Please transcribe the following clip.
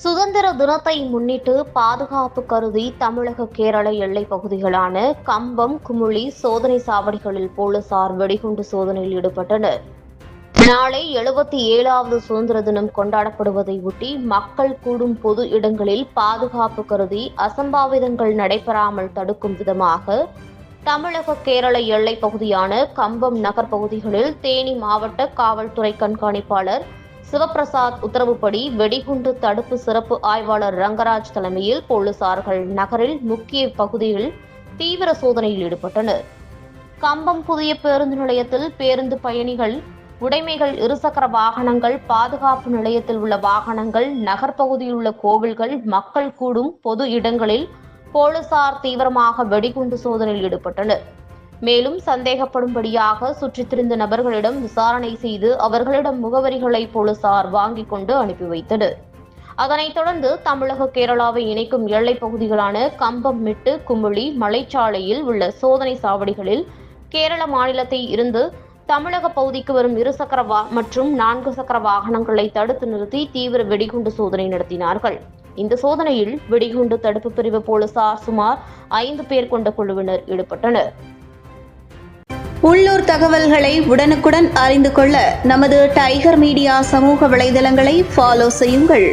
சுதந்திர தினத்தை முன்னிட்டு பாதுகாப்பு கருதி தமிழக கேரள எல்லைப் பகுதிகளான கம்பம் குமுளி சோதனை சாவடிகளில் போலீசார் வெடிகுண்டு சோதனையில் ஈடுபட்டனர். நாளை எழுபத்தி ஏழாவது சுதந்திர தினம் கொண்டாடப்படுவதை ஒட்டி மக்கள் கூடும் பொது இடங்களில் பாதுகாப்பு கருதி அசம்பாவிதங்கள் நடைபெறாமல் தடுக்கும் விதமாக தமிழக கேரள எல்லைப் பகுதியான கம்பம் நகர் பகுதிகளில் தேனி மாவட்ட காவல்துறை கண்காணிப்பாளர் சிவபிரசாத் உத்தரவுப்படி வெடிகுண்டு தடுப்பு சிறப்பு ஆய்வாளர் ரங்கராஜ் தலைமையில் போலீசார்கள் நகரில் முக்கிய பகுதியில் தீவிர சோதனையில் ஈடுபட்டனர். கம்பம் புதிய பேருந்து நிலையத்தில் பேருந்து பயணிகள் உடைமைகள் இருசக்கர வாகனங்கள் பாதுகாப்பு நிலையத்தில் உள்ள வாகனங்கள் நகர்ப்பகுதியில் உள்ள கோவில்கள் மக்கள் கூடும் பொது இடங்களில் போலீசார் தீவிரமாக வெடிகுண்டு சோதனையில் ஈடுபட்டனர். மேலும் சந்தேகப்படும்படியாக சுற்றித் திரிந்த நபர்களிடம் விசாரணை செய்து அவர்களிடம் முகவரிகளை போலீசார் வாங்கிக் கொண்டு அனுப்பி வைத்தது அதனைத் தொடர்ந்து தமிழக கேரளாவை இணைக்கும் எல்லைப் பகுதிகளான கம்பம் மிட்டு குமுளி மலைச்சாலையில் உள்ள சோதனை சாவடிகளில் கேரள மாநிலத்தை இருந்து தமிழக பகுதிக்கு வரும் இருசக்கர வா மற்றும் நான்கு சக்கர வாகனங்களை தடுத்து நிறுத்தி தீவிர வெடிகுண்டு சோதனை நடத்தினார்கள். இந்த சோதனையில் வெடிகுண்டு தடுப்பு பிரிவு போலீசார் சுமார் ஐந்து பேர் கொண்ட குழுவினர் ஈடுபட்டனர். உள்ளூர் தகவல்களை உடனுக்குடன் அறிந்து கொள்ள நமது டைகர் மீடியா சமூக வலைதளங்களை ஃபாலோ செய்யுங்கள்.